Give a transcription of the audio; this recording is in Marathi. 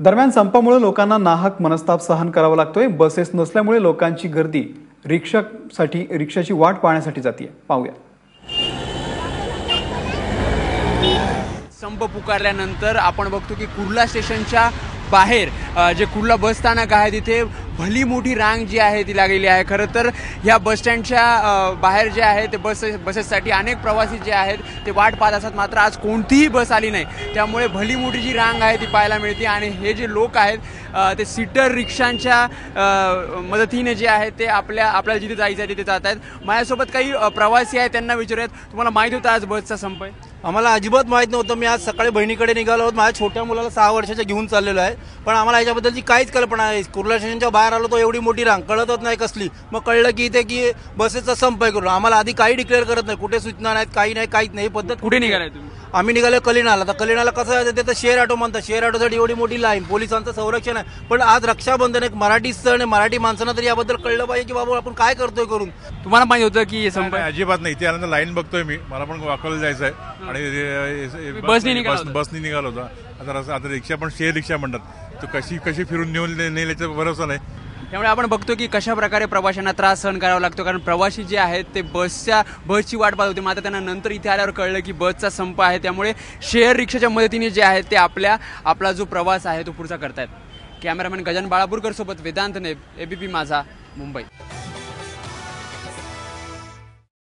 दरम्यान संपामुळे लोकांना नाहक मनस्ताप सहन करावा लागतोय. बसेस नसल्यामुळे लोकांची गर्दी रिक्षासाठी रिक्षाची वाट पाहण्यासाठी जाते पाहूया. संप पुकारल्यानंतर आपण बघतो की कुर्ला स्टेशनच्या बाहेर जे कुर्ला बस स्थानक आहे तिथे भली मोठी रांग जी आहे ती लागलेली आहे. खरं तर ह्या बसस्टँडच्या बाहेर जे आहे ते बस बसेससाठी अनेक प्रवासी जे आहेत ते वाट पाहत असतात. मात्र आज कोणतीही बस आली नाही. त्यामुळे भली मोठी जी रांग आहे ती पाहायला मिळते आणि हे जे लोक आहेत ते सीटर रिक्षांच्या मदतीने जे आहे ते आपल्या आपल्याला जिथे जायचं आहे तिथे जात आहेत. माझ्यासोबत काही प्रवासी आहेत त्यांना विचारूयात. तुम्हाला माहिती होतं आज बसचा संप आम्हाला अजिबात माहीत नव्हतं. मी आज सकाळी बहिणीकडे निघालो आहोत. माझ्या छोट्या मुलाला सहा वर्षाच्या घेऊन चाललेलो आहे. पण आम्हाला याच्याबद्दलची काहीच कल्पना आहे कुर्ला स्टेशनच्या बाहेर आलो तो एवढी मोठी रांग कळतच नाही कसली. मग कळलं की इथे की बसेसचा संप आहे करून आम्हाला आधी काही डिक्लेअर करत नाही. कुठे सूचना नाहीत काही नाही काहीच नाही. पद्धत कुठे निघालाय तुम्ही? आम्ही निघालो कलिनाला. तर कलिनाला कसं आहे ते तर शेअर ऑटो म्हणतात. शेअर ऑटोसाठी एवढी मोठी लाईन. पोलिसांचं संरक्षण आहे. पण आज रक्षाबंधन एक मराठी सण आहे. मराठी माणसांना तरी याबद्दल कळलं पाहिजे की बाबा आपण काय करतोय करून. तुम्हाला माहिती होतं की हे संप? अजिबात नाही. इथे आल्यानंतर लाईन बघतोय मी. मला पण वाकवलं जायचं आहे आणि बसने निघाला. बसने निघाला होता. आता आता रिक्षा पण शेअर रिक्षा म्हणतात. तो कशी कशी फिरून नेऊन ने- नेईल याचा भरोसा नाही. त्यामुळे आपण बघतो की कशा प्रकारे प्रवाशांना त्रास सहन करावा लागतो कारण प्रवासी जे आहेत ते बसच्या बसची वाट पाहत होते. मात्र त्यांना नंतर इथे आल्यावर कळलं की बसचा संप आहे. त्यामुळे शेअर रिक्षाच्या मदतीने जे आहेत ते आपल्या आपला जो प्रवास आहे तो पुढचा करतायत. कॅमेरामॅन गजान बाळापूरकर सोबत वेदांत नेब एबीपी माझा मुंबई.